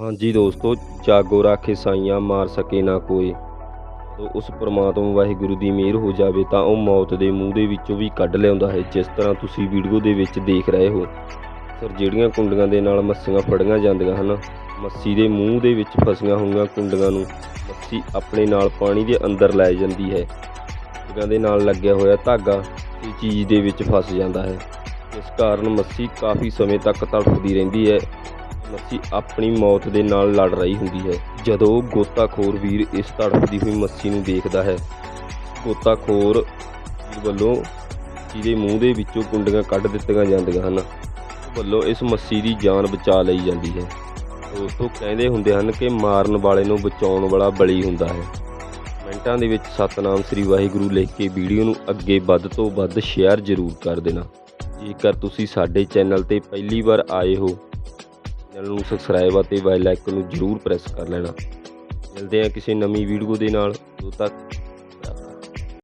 ਹਾਂਜੀ ਦੋਸਤੋ, ਜਾਗੋ ਰਾਖੇ ਸਾਈਆਂ ਮਾਰ ਸਕੇ ਨਾ ਕੋਈ। ਜਦੋਂ ਉਸ ਪ੍ਰਮਾਤਮਾ ਵਾਹਿਗੁਰੂ ਦੀ ਮਿਹਰ ਹੋ ਜਾਵੇ ਤਾਂ ਉਹ ਮੌਤ ਦੇ ਮੂੰਹ ਦੇ ਵਿੱਚੋਂ ਵੀ ਕੱਢ ਲਿਆਉਂਦਾ ਹੈ, ਜਿਸ ਤਰ੍ਹਾਂ ਤੁਸੀਂ ਵੀਡੀਓ ਦੇ ਵਿੱਚ ਦੇਖ ਰਹੇ ਹੋ। ਸਰ ਜਿਹੜੀਆਂ ਕੁੰਡੀਆਂ ਦੇ ਨਾਲ ਮੱਸੀਆਂ ਫੜੀਆਂ ਜਾਂਦੀਆਂ ਹਨ, ਮੱਸੀ ਦੇ ਮੂੰਹ ਦੇ ਵਿੱਚ ਫਸੀਆਂ ਹੋਈਆਂ ਕੁੰਡੀਆਂ ਨੂੰ ਮੱਸੀ ਆਪਣੇ ਨਾਲ ਪਾਣੀ ਦੇ ਅੰਦਰ ਲੈ ਜਾਂਦੀ ਹੈ। ਕੁੰਡੀਆਂ ਦੇ ਨਾਲ ਲੱਗਿਆ ਹੋਇਆ ਧਾਗਾ ਇਸ ਚੀਜ਼ ਦੇ ਵਿੱਚ ਫਸ ਜਾਂਦਾ ਹੈ। ਇਸ ਕਾਰਨ ਮੱਸੀ ਕਾਫੀ ਸਮੇਂ ਤੱਕ ਤੜਫਦੀ ਰਹਿੰਦੀ ਹੈ। ਮੱਛੀ ਆਪਣੀ ਮੌਤ ਦੇ ਨਾਲ ਲੜ ਰਹੀ ਹੁੰਦੀ ਹੈ। ਜਦੋਂ ਗੋਤਾਖੋਰ ਵੀਰ ਇਸ ਤੜਫਦੀ ਹੋਈ ਮੱਛੀ ਨੂੰ ਦੇਖਦਾ ਹੈ, ਗੋਤਾਖੋਰ ਵੀਰ ਵੱਲੋਂ ਜਿਹਦੇ ਮੂੰਹ ਦੇ ਵਿੱਚੋਂ ਕੁੰਡੀਆਂ ਕੱਢ ਦਿੱਤੀਆਂ ਜਾਂਦੀਆਂ ਹਨ। ਵੱਲੋਂ ਇਸ ਮੱਛੀ ਦੀ ਜਾਨ ਬਚਾ ਲਈ ਜਾਂਦੀ ਹੈ। ਦੋਸਤੋ, ਕਹਿੰਦੇ ਹੁੰਦੇ ਹਨ ਕਿ ਮਾਰਨ ਵਾਲੇ ਨੂੰ ਬਚਾਉਣ ਵਾਲਾ ਬਲੀ ਹੁੰਦਾ ਹੈ। ਮਿੰਟਾਂ ਦੇ ਵਿੱਚ ਸਤਨਾਮ ਸ੍ਰੀ ਵਾਹਿਗੁਰੂ ਲਿਖ ਕੇ ਵੀਡੀਓ ਨੂੰ ਅੱਗੇ ਵੱਧ ਤੋਂ ਵੱਧ ਸ਼ੇਅਰ ਜ਼ਰੂਰ ਕਰ ਦੇਣਾ। ਜੇਕਰ ਤੁਸੀਂ ਸਾਡੇ ਚੈਨਲ ਤੇ ਪਹਿਲੀ ਵਾਰ ਆਏ ਹੋ ਚੈਨਲ ਨੂੰ ਸਬਸਕ੍ਰਾਈਬ ਅਤੇ ਬੈਲ ਆਈਕਨ ਨੂੰ ਜ਼ਰੂਰ ਪ੍ਰੈਸ ਕਰ ਲੈਣਾ। ਮਿਲਦੇ ਹਾਂ ਕਿਸੇ ਨਵੀਂ ਵੀਡੀਓ ਦੇ ਨਾਲ। ਉਦੋਂ ਤੱਕ